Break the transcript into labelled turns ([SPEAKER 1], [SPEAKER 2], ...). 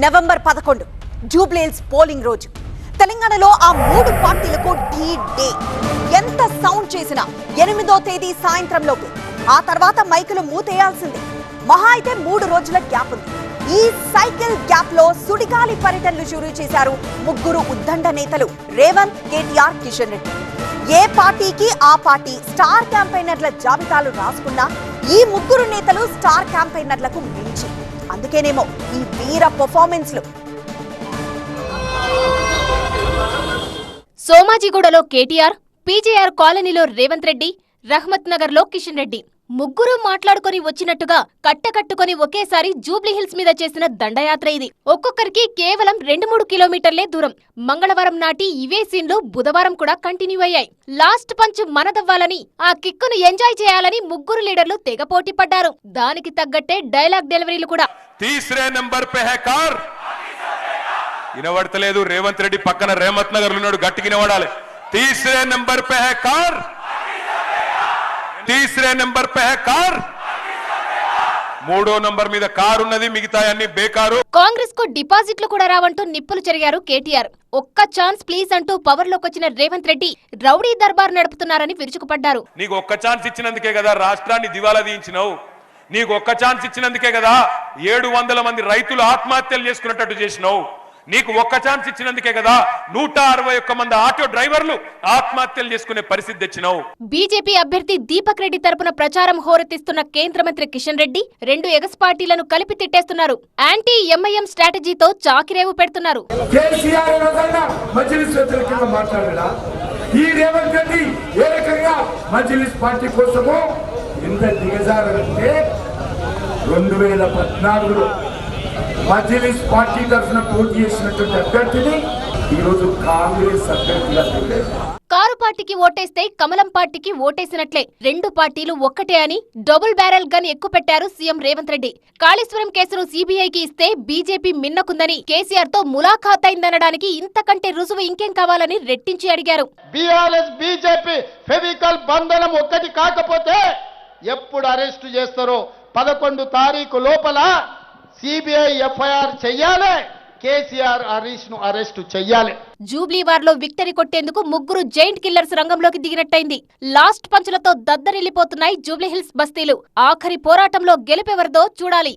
[SPEAKER 1] November పదకొండు Jubilee Hills polling రోజు. తెలంగాణలో ఆ మూడు పార్టీలకు డీ డే ఎంత సౌండ్ చేసినా ఎనిమిదో తేదీ సాయంత్రంలోపు ఆ తర్వాత మైకులు మూతేయాల్సిందే. మహా అయితే మూడు రోజుల గ్యాప్ ఉంది. ఈ సైకిల్ గ్యాప్లో సుడిగాలి పర్యటనలు షురూ చేశారు ముగ్గురు ఉద్దండ నేతలు రేవంత్ కేటీఆర్ కిషన్ రెడ్డి. ఏ పార్టీకి ఆ పార్టీ స్టార్ క్యాంపెయినర్ల జాబితాలు రాసుకున్నా ఈ ముగ్గురు నేతలు స్టార్ క్యాంపెయినర్లకు మించి. అందుకేనేమో ఈ వీర పర్ఫార్మెన్స్లు
[SPEAKER 2] సోమాజిగూడలో కేటీఆర్ పీజేఆర్ కాలనీలో రేవంత్ రెడ్డి రహమత్ నగర్లో కిషన్ రెడ్డి. ముగ్గురు మాట్లాడుకొని వచ్చినట్టుగా కట్టకట్టుకుని ఒకేసారి జూబ్లీహిల్స్ మీద చేసిన దండయాత్ర ఇది. ఒక్కొక్కరికి కేవలం రెండు మూడు కిలోమీటర్లే దూరం. మంగళవారం నాటి ఇవే సీన్లు బుధవారం కూడా కంటిన్యూ అయ్యాయి. లాస్ట్ పంచ్ మనదవ్వాలని ఆ కిక్కును ఎంజాయ్ చేయాలని ముగ్గురు లీడర్లు తెగ పోటీ పడ్డారు. దానికి తగ్గట్టే డైలాగ్ డెలివరీలు కూడా.
[SPEAKER 3] తీసరే నంబర్ వినబడతలేదు. రేవంత్ రెడ్డి పక్కన రేమత్ నగర్ ఉన్నాడు. గట్టికి తీసరే నంబర్ పే కార్. తీసరే నంబర్ పే కార్ మూడో నంబర్ మీద కార్ ఉన్నది మిగతా అన్ని బేకారు
[SPEAKER 2] కాంగ్రెస్కు డిపాజిట్లు కూడా రావంటూ నిప్పులు చెరిగారు కేటీఆర్ ఒక్క ఛాన్స్ ప్లీజ్ అంటూ పవర్ లోకొచ్చిన రేవంత్ రెడ్డి రౌడీ దర్బార్ నడుపుతున్నారని విరుచుకుపడ్డారు.
[SPEAKER 3] నీకు ఒక్క ఛాన్స్ ఇచ్చినందుకే కదా రాష్ట్రాన్ని దివాలా తీయించినావు. నీకు ఒక్క ఛాన్స్ ఇచ్చినందుకే కదా ఏడు వందల మంది రైతులు ఆత్మహత్యలు చేసుకున్నట్టు చేసినావు. నీకు ఒక్క ఛాన్స్ ఇచ్చినందుకే కదా నూట అరవై ఒక్క మంది ఆటో డ్రైవర్లు ఆత్మహత్యలు చేసుకునే పరిస్థితి తెచ్చినావు.
[SPEAKER 2] బీజేపీ అభ్యర్థి దీపక్ రెడ్డి తరపున ప్రచారం హోరెత్తిస్తున్న కేంద్ర మంత్రి కిషన్ రెడ్డి రెండు ఎగస్ పార్టీలను కలిపి తిట్టేస్తున్నారు. యాంటీ ఎంఐఎం స్ట్రాటజీతో చాకిరేవు పెడుతున్నారు.
[SPEAKER 4] కేసీఆర్ ఏదన్నా మజ్లిస్ వ్యక్తుల కింద మాట్లాడడా ఈ రేవంత్ రెడ్డి ఏ రకంగా మజ్లిస్ పార్టీ కోసము ఇంత దిగజారంటే రెండు వేల పద్నాలుగులో మజ్లిస్ పార్టీ తరఫున పోటీ చేసినటువంటి అభ్యర్థిని ఈరోజు కాంగ్రెస్ అభ్యర్థిగా
[SPEAKER 2] కారు పార్టీకి ఓటేస్తే కమలం పార్టీకి ఓటేసినట్లే. రెండు పార్టీలు ఒక్కటే అని డబుల్ బ్యారెల్ గన్ ఎక్కుపెట్టారు సీఎం రేవంత్ రెడ్డి. కాళేశ్వరం కేసును సీబీఐకి ఇస్తే బీజేపీ మిన్నకుందని కేసీఆర్తో ములాఖాత్ అయిందనడానికి ఇంతకంటే రుజువు ఇంకేం కావాలని రెట్టించి అడిగారు.
[SPEAKER 5] బీఆర్ఎస్ బీజేపీ ఫెవికల్ బంధనం ఒక్కటి కాకపోతే ఎప్పుడు అరెస్టు చేస్తారో పదకొండు తారీఖు లోపల సిబిఐ ఎఫ్ఐఆర్ చెయ్యాలి. కేసీఆర్ హరీష్ను అరెస్టు చెయ్యాలి.
[SPEAKER 2] జూబ్లీ వార్లో విక్టరీ కొట్టేందుకు ముగ్గురు జైంట్ కిల్లర్స్ రంగంలోకి దిగినట్టయింది. లాస్ట్ పంచులతో దద్దరిల్లిపోతున్నాయి జూబ్లీహిల్స్ బస్తీలు. ఆఖరి పోరాటంలో గెలిపెవరిదో చూడాలి.